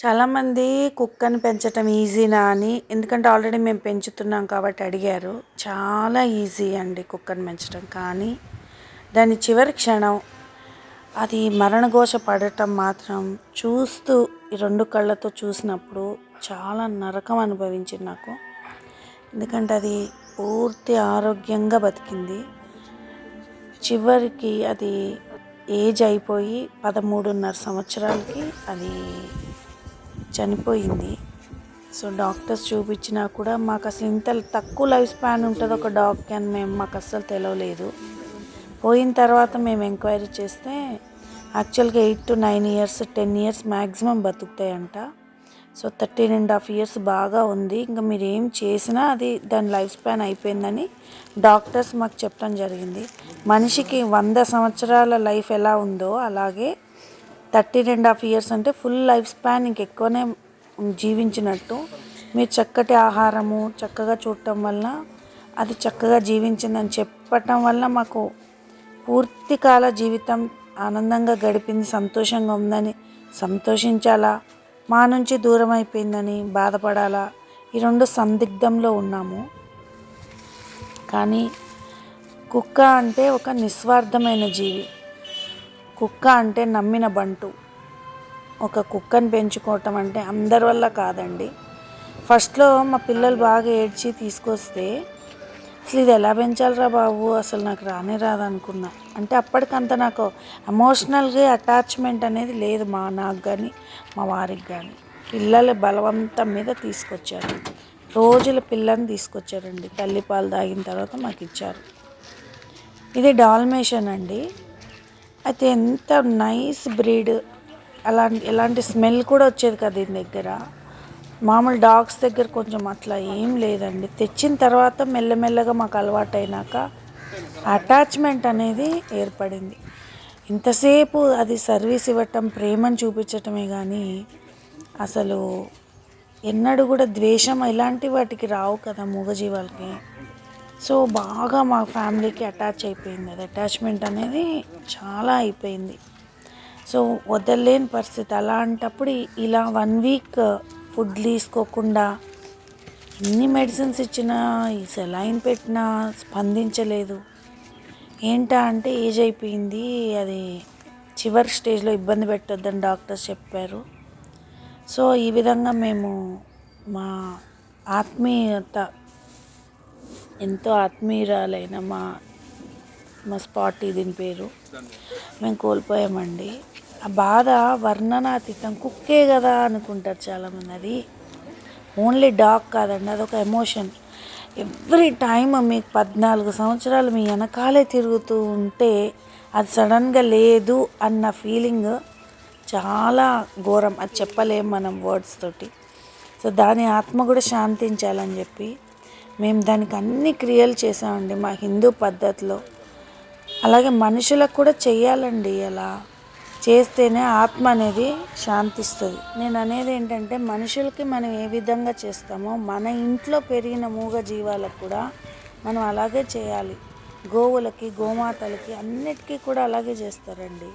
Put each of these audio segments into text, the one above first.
చాలామంది కుక్కని పెంచటం ఈజీనా అని. ఎందుకంటే ఆల్రెడీ మేము పెంచుతున్నాం కాబట్టి అడిగారు. చాలా ఈజీ అండి కుక్కని పెంచడం కానీ దాని చివరి క్షణం అది మరణఘోష పడటం మాత్రం చూస్తూ ఈ రెండు కళ్ళతో చూసినప్పుడు చాలా నరకం అనుభవించింది నాకు. ఎందుకంటే అది పూర్తి ఆరోగ్యంగా బతికింది. చివరికి అది ఏజ్ అయిపోయి పదమూడున్నర సంవత్సరాలకి అది చనిపోయింది. సో డాక్టర్స్ చూపించినా కూడా మాకు అసలు ఇంత తక్కువ లైఫ్ స్పాన్ ఉంటుంది ఒక డాగ్కి అని మేము మాకు అస్సలు తెలియలేదు పోయిన తర్వాత మేము ఎంక్వైరీ చేస్తే యాక్చువల్గా eight to nine years ten years maximum బతుకుతాయంట. So thirteen and half years బాగా ఉంది. ఇంకా మీరు ఏం చేసినా అది దాని లైఫ్ స్పాన్ అయిపోయిందని డాక్టర్స్ మాకు చెప్పడం జరిగింది. మనిషికి వంద సంవత్సరాల లైఫ్ ఎలా ఉందో అలాగే థర్టీ అండ్ హాఫ్ ఇయర్స్ అంటే ఫుల్ లైఫ్ స్పాన్ ఇంకెక్కువనే జీవించినట్టు. మీరు చక్కటి ఆహారము చక్కగా చూడటం వల్ల అది చక్కగా జీవించిందని చెప్పటం వల్ల మాకు పూర్తి కాల జీవితం ఆనందంగా గడిపింది సంతోషంగా ఉందని సంతోషించాలా మా నుంచి దూరం అయిపోయిందని బాధపడాలా ఈ రెండు సందిగ్ధంలో ఉన్నాము. కానీ కుక్క అంటే ఒక నిస్వార్థమైన జీవి. కుక్క అంటే నమ్మిన బంటు. ఒక కుక్కని పెంచుకోవటం అంటే అందరి వల్ల కాదండి. ఫస్ట్లో మా పిల్లలు బాగా ఏడ్చి తీసుకొస్తే అసలు ఇది ఎలా పెంచాలిరా బాబు? అసలు నాకు రానే రాదనుకున్నా. అంటే అప్పటికంత నాకు ఎమోషనల్గా అటాచ్మెంట్ అనేది లేదు మా నాకు కానీ మా వారికి కానీ పిల్లల బలవంతం మీద తీసుకొచ్చారు. రోజుల పిల్లని తీసుకొచ్చారండి. తల్లిపాలు తాగిన తర్వాత మాకు ఇచ్చారు ఇది డాల్మేషన్ అండి. అయితే ఎంత నైస్ బ్రీడ్. అలాంటి ఎలాంటి స్మెల్ కూడా వచ్చేది కదా దీని దగ్గర. మామూలు డాగ్స్ దగ్గర కొంచెం అట్లా ఏం లేదండి. తెచ్చిన తర్వాత మెల్లమెల్లగా మాకు అలవాటైనాక అటాచ్మెంట్ అనేది ఏర్పడింది. ఇంతసేపు అది సర్వీస్ ఇవ్వటం ప్రేమను చూపించటమే కానీ అసలు ఎన్నడూ కూడా ద్వేషం ఇలాంటి వాటికి రావు కదా మూగజీవాలకి. సో బాగా మా ఫ్యామిలీకి అటాచ్ అయిపోయింది. అది అటాచ్మెంట్ అనేది చాలా అయిపోయింది. సో వదలలేని పరిస్థితి. అలాంటప్పుడు ఇలా వన్ వీక్ ఫుడ్ తీసుకోకుండా ఎన్ని మెడిసిన్స్ ఇచ్చినా ఈ సెలైన్ పెట్టినా స్పందించలేదు. ఏంటా అంటే ఏజ్ అయిపోయింది. అది చివరి స్టేజ్లో ఇబ్బంది పెట్టొద్దని డాక్టర్స్ చెప్పారు. సో ఈ విధంగా మేము మా ఆత్మీయత ఎంతో ఆత్మీయురాలైన మా మా స్పాట్ దీని పేరు. మేము కోల్పోయామండి. ఆ బాధ వర్ణనాతీతం కుక్కే కదా అనుకుంటారు చాలామంది. అది ఓన్లీ డాగ్ కాదండి అదొక ఎమోషన్. ఎవ్రీ టైమ్ మీకు పద్నాలుగు సంవత్సరాలు మీ వెనకాలే తిరుగుతూ ఉంటే అది సడన్గా లేదు అన్న ఫీలింగ్ చాలా ఘోరం. అది చెప్పలేం మనం వర్డ్స్ తోటి. సో దాని ఆత్మ కూడా శాంతించాలని చెప్పి మేము దానికి అన్ని క్రియలు చేసామండి మా హిందూ పద్ధతిలో. అలాగే మనుషులకు కూడా చెయ్యాలండి అలా చేస్తేనే ఆత్మ అనేది శాంతిస్తుంది. నేను అనేది ఏంటంటే మనుషులకి మనం ఏ విధంగా చేస్తామో మన ఇంట్లో పెరిగిన మూగ జీవాలకు కూడా మనం అలాగే చేయాలి. గోవులకి గోమాతలకి అన్నిటికీ కూడా అలాగే చేస్తారండి.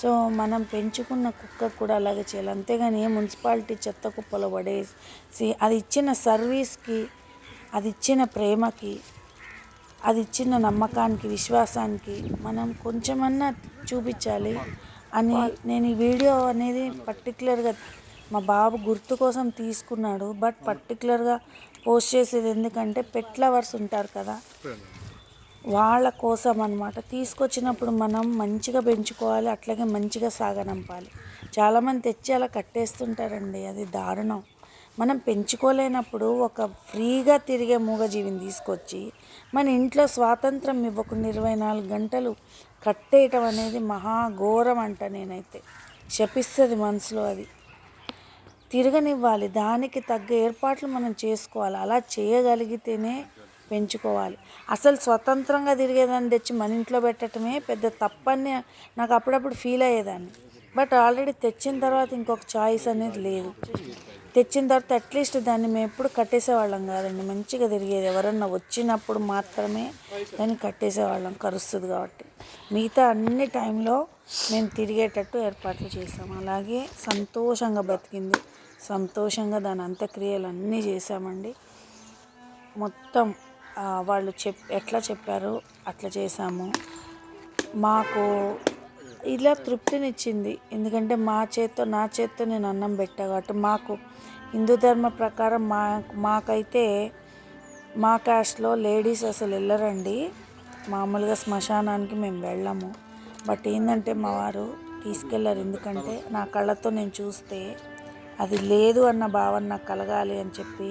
సో మనం పెంచుకున్న కుక్కకు కూడా అలాగే చేయాలి. అంతేగాని మున్సిపాలిటీ చెత్త కుప్పలో పడేసి అది ఇచ్చిన సర్వీస్కి అది ఇచ్చిన ప్రేమకి అది ఇచ్చిన నమ్మకానికి విశ్వాసానికి మనం కొంచెమన్నా చూపించాలి అని నేను ఈ వీడియో అనేది పర్టికులర్గా మా బాబు గుర్తు కోసం తీసుకున్నాడు. బట్ పర్టికులర్గా పోస్ట్ చేసేది ఎందుకంటే పెట్ లవర్స్ ఉంటారు కదా. వాళ్ళ కోసం అనమాట తీసుకొచ్చినప్పుడు మనం మంచిగా పెంచుకోవాలి అట్లాగే మంచిగా సాగనంపాలి. చాలామంది తెచ్చి అలా కట్టేస్తుంటారండి. అది దారుణం. మనం పెంచుకోలేనప్పుడు ఒక ఫ్రీగా తిరిగే మూగజీవిని తీసుకొచ్చి మన ఇంట్లో స్వాతంత్రం ఇవ్వకుండా ఇరవై నాలుగు గంటలు కట్టేయటం అనేది మహాఘోరం అంట నేనైతే. శపిస్తుంది మనసులో అది. తిరగనివ్వాలి దానికి తగ్గ ఏర్పాట్లు మనం చేసుకోవాలి. అలా చేయగలిగితేనే పెంచుకోవాలి. అసలు స్వతంత్రంగా తిరిగేదాన్ని తెచ్చి మన ఇంట్లో పెట్టడమే పెద్ద తప్పని నాకు అప్పుడప్పుడు ఫీల్ అయ్యేదాన్ని. బట్ ఆల్రెడీ తెచ్చిన తర్వాత ఇంకొక చాయిస్ అనేది లేదు. తెచ్చిన తర్వాత అట్లీస్ట్ దాన్ని మేము ఎప్పుడు కట్టేసేవాళ్ళం కాదండి. మంచిగా తిరిగేది. ఎవరన్నా వచ్చినప్పుడు మాత్రమే దాన్ని కట్టేసేవాళ్ళం. కరుస్తుంది కాబట్టి. మిగతా అన్ని టైంలో మేము తిరిగేటట్టు ఏర్పాట్లు చేసాము అలాగే సంతోషంగా బతికింది సంతోషంగా దాని అంత్యక్రియలు అన్నీ చేసామండి మొత్తం వాళ్ళు చెప్ ఎట్లా చెప్పారు అట్లా చేసాము మాకు ఇలా తృప్తినిచ్చింది. ఎందుకంటే మా చేత్తో నా చేత్తో నేను అన్నం పెట్టా కాబట్టి మాకు హిందూ ధర్మ ప్రకారం మా మాకైతే మా క్యాస్ట్లో లేడీస్ అసలు వెళ్ళరండి. మామూలుగా శ్మశానానికి మేము వెళ్ళము. బట్ ఏంటంటే మా వారు తీసుకెళ్ళారు. ఎందుకంటే నా కళ్ళతో నేను చూస్తే అది లేదు అన్న భావన నాకు కలగాలి అని చెప్పి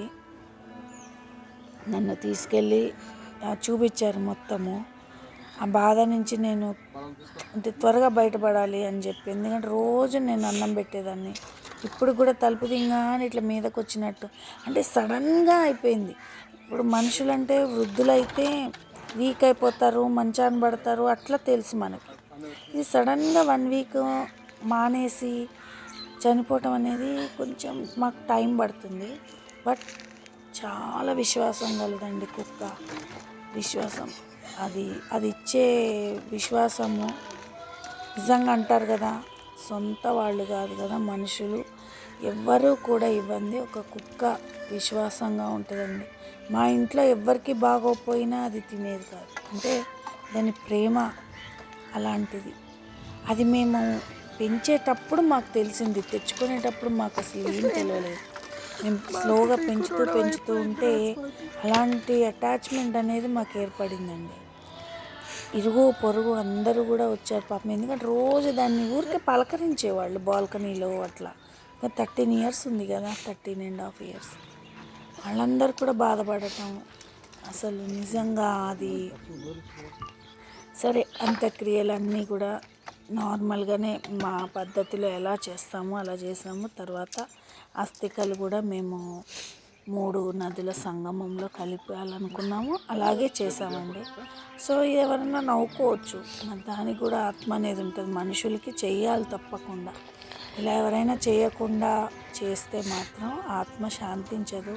నన్ను తీసుకెళ్ళి చూపించారు మొత్తము. ఆ బాధ నుంచి నేను అంటే త్వరగా బయటపడాలి అని చెప్పి. ఎందుకంటే రోజు నేను అన్నం పెట్టేదాన్ని. ఇప్పుడు కూడా తలుపు దింగానే ఇట్లా మీదకు వచ్చినట్టు అంటే సడన్గా అయిపోయింది. ఇప్పుడు మనుషులంటే వృద్ధులైతే వీక్ అయిపోతారు మంచాన పడతారు అట్లా తెలుసు మనకి. ఇది సడన్గా వన్ వీక్ మానేసి చనిపోవటం అనేది కొంచెం మాకు టైం పడుతుంది. బట్ చాలా విశ్వాసం కలదండి కుక్క. విశ్వాసం. అది అది ఇచ్చే విశ్వాసము నిజంగా అంటారు కదా సొంత వాళ్ళు కాదు కదా మనుషులు. ఎవ్వరూ కూడా ఇవ్వండి ఒక కుక్క విశ్వాసంగా ఉంటుందండి. మా ఇంట్లో ఎవ్వరికి బాగోపోయినా అది తినేది కాదు. అంటే దాని ప్రేమ అలాంటిది. అది మేము పెంచేటప్పుడు మాకు తెలిసింది తెచ్చుకునేటప్పుడు మాకు అసలు ఏం తెలియలేదు. మేము స్లోగా పెంచుతూ పెంచుతూ ఉంటే అలాంటి అటాచ్మెంట్ అనేది మాకు ఏర్పడిందండి. ఇరుగు పొరుగు అందరూ కూడా వచ్చారు పాపం. ఎందుకంటే రోజు దాన్ని ఊరికే పలకరించేవాళ్ళు బాల్కనీలో అట్లా. థర్టీన్ ఇయర్స్ ఉంది కదా థర్టీన్ అండ్ హాఫ్ ఇయర్స్. వాళ్ళందరూ కూడా బాధపడటం. అసలు నిజంగా అది సరే అంత్యక్రియలన్నీ కూడా నార్మల్గానే మా పద్ధతిలో ఎలా చేస్తామో అలా చేసాము. తర్వాత అస్థికలు కూడా మేము మూడు నదుల సంగమంలో కలిపాలనుకున్నాము. అలాగే చేసామండి సో ఎవరన్నా నవ్వుకోవచ్చు. మరి దానికి కూడా ఆత్మ అనేది ఉంటుంది. మనుషులకి చేయాలి తప్పకుండా. ఇలా ఎవరైనా చేయకుండా చేస్తే మాత్రం ఆత్మ శాంతించదు.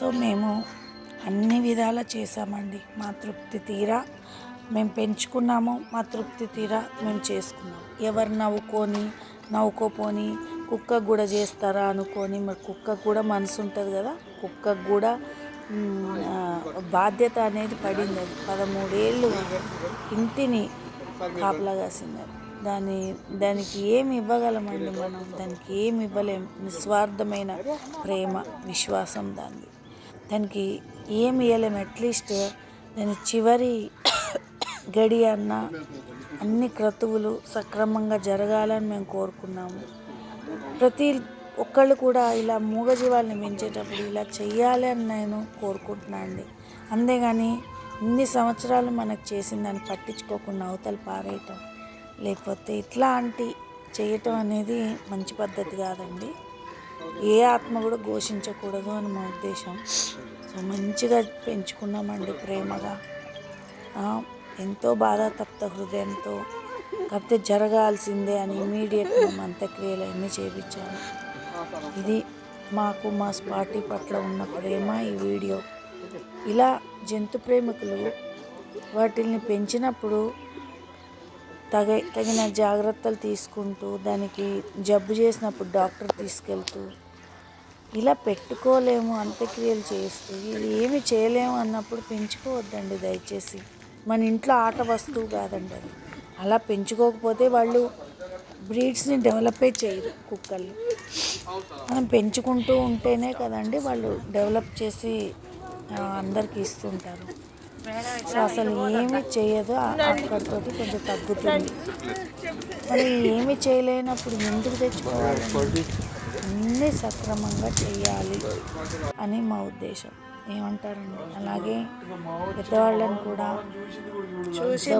సో మేము అన్ని విధాలా చేసామండి మా తృప్తి తీరా మేము పెంచుకున్నాము. మా తృప్తి తీరా మేము చేసుకున్నాము. ఎవరు నవ్వుకొని నవ్వుకోపోని కుక్కకు కూడా చేస్తారా అనుకొని మరి కుక్కకు కూడా మనసు ఉంటుంది కదా. కుక్కకు కూడా బాధ్యత అనేది పడింది అది. పదమూడేళ్ళు ఇంటిని కాపలా కాసింది దాని దానికి ఏమి ఇవ్వగలమండి మనం? దానికి ఏమి ఇవ్వలేం. నిస్వార్థమైన ప్రేమ విశ్వాసం దాన్ని దానికి ఏమి ఇవ్వలేం అట్లీస్ట్ దాని చివరి గడి అన్న అన్ని క్రతువులు సక్రమంగా జరగాలని మేము కోరుకున్నాము. ప్రతి ఒక్కళ్ళు కూడా ఇలా మూగజీవాల్ని పెంచేటప్పుడు ఇలా చెయ్యాలి అని నేను కోరుకుంటున్నాను అండి. అంతేగాని ఇన్ని సంవత్సరాలు మనకు చేసిన దాన్ని పట్టించుకోకుండా అవతలు పారేయటం లేకపోతే ఇట్లాంటి చేయటం అనేది మంచి పద్ధతి కాదండి. ఏ ఆత్మ కూడా ఘోషించకూడదు అని మా ఉద్దేశం. సో మంచిగా పెంచుకున్నామండి ప్రేమగా. ఎంతో బాధ తప్త హృదయంతో కాకపోతే జరగాల్సిందే అని ఇమీడియట్ మేము అంత్యక్రియలు అన్నీ చేయించాము ఇది మాకు మా స్పాటి పట్ల ఉన్న ప్రేమ ఈ వీడియో. ఇలా జంతు ప్రేమికులు వాటిల్ని పెంచినప్పుడు తగ తగిన జాగ్రత్తలు తీసుకుంటూ దానికి జబ్బు చేసినప్పుడు డాక్టర్ తీసుకెళ్తూ ఇలా పెట్టుకోలేము అంత్యక్రియలు చేస్తూ ఇది ఏమి చేయలేము అన్నప్పుడు పెంచుకోవద్దండి దయచేసి. మన ఇంట్లో ఆట వస్తువు కాదండి అది. అలా పెంచుకోకపోతే వాళ్ళు బ్రీడ్స్ని డెవలపే చేయరు కుక్కలు మనం పెంచుకుంటూ ఉంటేనే కదండి వాళ్ళు డెవలప్ చేసి అందరికి ఇస్తుంటారు. సో అసలు ఏమి చేయదు అక్కడితో కొంచెం తగ్గుతుంది. మరి ఏమి చేయలేనప్పుడు ఎందుకు తెచ్చుకోవాలి? అన్నీ సక్రమంగా చేయాలి అని మా ఉద్దేశం. ఏమంటారండి? అలాగే పెద్దవాళ్ళని కూడా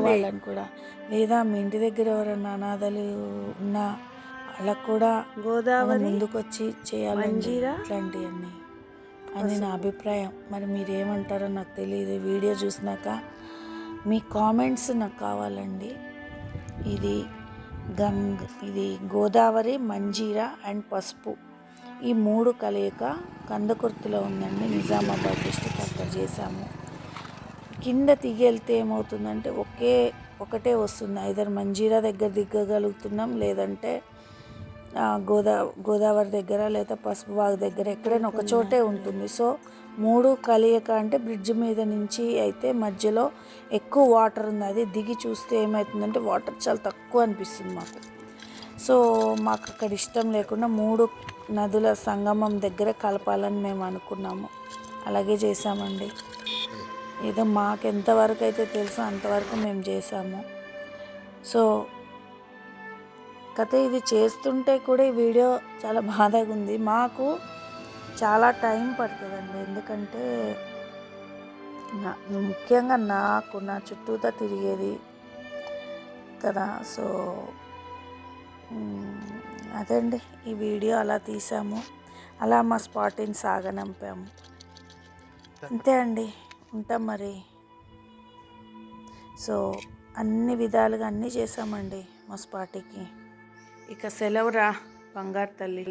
వాళ్ళని కూడా లేదా మీ ఇంటి దగ్గర ఎవరైనా అనాథలు ఉన్నా వాళ్ళకు కూడా గోదావరి ముందుకు వచ్చి చేయాలండి ఇట్లాంటివన్నీ. అని నా అభిప్రాయం. మరి మీరు ఏమంటారో నాకు తెలియదు. వీడియో చూసినాక మీ కామెంట్స్ నాకు కావాలండి. ఇది గంగ్ ఇది గోదావరి మంజీరా అండ్ పసుపు. ఈ మూడు కలయిక కందకుర్తిలో ఉందండి. నిజామాబాద్ డిస్టిక్ అక్కడ చేశాము. కింద దిగెళ్తే ఏమవుతుందంటే ఒకే ఒకటే వస్తుంది. ఐదర్ మంజీరా దగ్గర దిగగలుగుతున్నాం లేదంటే గోదా గోదావరి దగ్గర లేదా పసుపు వాగు దగ్గర ఎక్కడైనా ఒక చోటే ఉంటుంది. సో మూడు కలియక అంటే బ్రిడ్జ్ మీద నుంచి అయితే మధ్యలో ఎక్కువ వాటర్ ఉంది. అది దిగి చూస్తే ఏమవుతుందంటే వాటర్ చాలా తక్కువ అనిపిస్తుంది మాకు. సో మాకు అక్కడ ఇష్టం లేకుండా మూడు నదుల సంగమం దగ్గర కలపాలని మేము అనుకున్నాము. అలాగే చేసామండి ఏదో మాకు ఎంతవరకు అయితే తెలుసో అంతవరకు మేము చేసాము సో కథ ఇది చేస్తుంటే కూడా ఈ వీడియో చాలా బాధగా ఉంది. మాకు చాలా టైం పడుతుందండి. ఎందుకంటే నా ముఖ్యంగా నాకు నా చుట్టూతా తిరిగేది కదా. సో అదండి ఈ వీడియో అలా తీసాము. అలా మా స్పాటిని సాగనంపాము. అంతే అండి ఉంటాం మరి. సో అన్ని విధాలుగా అన్నీ చేసామండి మా స్పాటికి. ఇక సెలవురా బంగారు తల్లి.